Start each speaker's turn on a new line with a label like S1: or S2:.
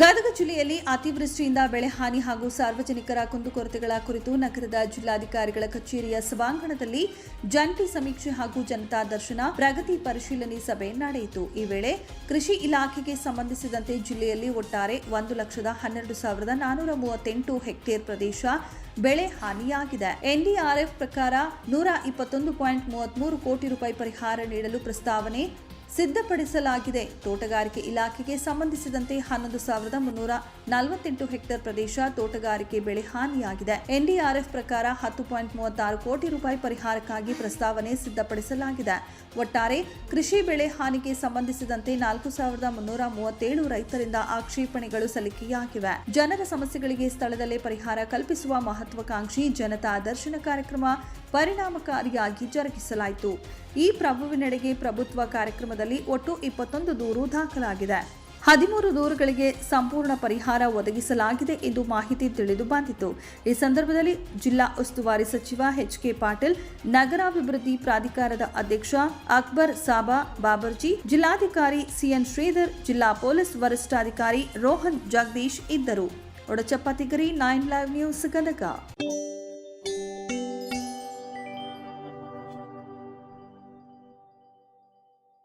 S1: ಗದಗ ಜಿಲ್ಲೆಯಲ್ಲಿ ಅತಿವೃಷ್ಟಿಯಿಂದ ಬೆಳೆ ಹಾನಿ ಹಾಗೂ ಸಾರ್ವಜನಿಕರ ಕುಂದುಕೊರತೆಗಳ ಕುರಿತು ನಗರದ ಜಿಲ್ಲಾಧಿಕಾರಿಗಳ ಕಚೇರಿಯ ಸಭಾಂಗಣದಲ್ಲಿ ಜಂಟಿ ಸಮೀಕ್ಷೆ ಹಾಗೂ ಜನತಾ ದರ್ಶನ ಪ್ರಗತಿ ಪರಿಶೀಲನೆ ಸಭೆ ನಡೆಯಿತು. ಈ ವೇಳೆ ಕೃಷಿ ಇಲಾಖೆಗೆ ಸಂಬಂಧಿಸಿದಂತೆ ಜಿಲ್ಲೆಯಲ್ಲಿ ಒಟ್ಟಾರೆ ಒಂದು ಲಕ್ಷದ ಹನ್ನೆರಡು ಸಾವಿರದ ನಾನೂರ ಮೂವತ್ತೆಂಟು ಹೆಕ್ಟೇರ್ ಪ್ರದೇಶ ಬೆಳೆ ಹಾನಿಯಾಗಿದೆ. ಎನ್ಡಿಆರ್ಎಫ್ ಪ್ರಕಾರ ನೂರ ಇಪ್ಪತ್ತೊಂದು ಪಾಯಿಂಟ್ ಮೂವತ್ಮೂರು ಕೋಟಿ ರೂಪಾಯಿ ಪರಿಹಾರ ನೀಡಲು ಪ್ರಸ್ತಾವನೆ ಸಿದ್ಧಪಡಿಸಲಾಗಿದೆ. ತೋಟಗಾರಿಕೆ ಇಲಾಖೆಗೆ ಸಂಬಂಧಿಸಿದಂತೆ ಹನ್ನೊಂದು ಸಾವಿರದ ಮುನ್ನೂರ ನಲವತ್ತೆಂಟು ಹೆಕ್ಟೇರ್ ಪ್ರದೇಶ ತೋಟಗಾರಿಕೆ ಬೆಳೆ ಹಾನಿಯಾಗಿದೆ. ಎನ್ಡಿಆರ್ಎಫ್ ಪ್ರಕಾರ ಹತ್ತು ಪಾಯಿಂಟ್ ಮೂವತ್ತಾರು ಕೋಟಿ ರೂಪಾಯಿ ಪರಿಹಾರಕ್ಕಾಗಿ ಪ್ರಸ್ತಾವನೆ ಸಿದ್ಧಪಡಿಸಲಾಗಿದೆ. ಒಟ್ಟಾರೆ ಕೃಷಿ ಬೆಳೆ ಹಾನಿಗೆ ಸಂಬಂಧಿಸಿದಂತೆ ನಾಲ್ಕು ಸಾವಿರದ ಮುನ್ನೂರ ಮೂವತ್ತೇಳು ರೈತರಿಂದ ಆಕ್ಷೇಪಣೆಗಳು ಸಲ್ಲಿಕೆಯಾಗಿವೆ. ಜನರ ಸಮಸ್ಯೆಗಳಿಗೆ ಸ್ಥಳದಲ್ಲೇ ಪರಿಹಾರ ಕಲ್ಪಿಸುವ ಮಹತ್ವಾಕಾಂಕ್ಷಿ ಜನತಾ ದರ್ಶನ ಕಾರ್ಯಕ್ರಮ ಪರಿಣಾಮಕಾರಿಯಾಗಿ ಜರುಗಿಸಲಾಯಿತು. ಈ ಪ್ರಭುವಿನೆಡೆಗೆ ಪ್ರಭುತ್ವ ಕಾರ್ಯಕ್ರಮದಲ್ಲಿ ಒಟ್ಟು ಇಪ್ಪತ್ತೊಂದು ದೂರು ದಾಖಲಾಗಿದೆ. ಹದಿಮೂರು ದೂರುಗಳಿಗೆ ಸಂಪೂರ್ಣ ಪರಿಹಾರ ಒದಗಿಸಲಾಗಿದೆ ಎಂದು ಮಾಹಿತಿ ತಿಳಿದು ಬಂದಿತು. ಈ ಸಂದರ್ಭದಲ್ಲಿ ಜಿಲ್ಲಾ ಉಸ್ತುವಾರಿ ಸಚಿವ ಎಚ್ ಕೆ ಪಾಟೀಲ್, ನಗರಾಭಿವೃದ್ಧಿ ಪ್ರಾಧಿಕಾರದ ಅಧ್ಯಕ್ಷ ಅಕ್ಬರ್ ಸಾಬಾ ಬಾಬರ್ಜಿ, ಜಿಲ್ಲಾಧಿಕಾರಿ ಸಿಎನ್ ಶ್ರೀಧರ್, ಜಿಲ್ಲಾ ಪೊಲೀಸ್ ವರಿಷ್ಠಾಧಿಕಾರಿ ರೋಹನ್ ಜಗದೀಶ್ ಇದ್ದರು. ಒಡಚಪ್ಪತಿಗರಿ ನೈನ್ ಲೈವ್ ನ್ಯೂಸ್ ಗದಗ.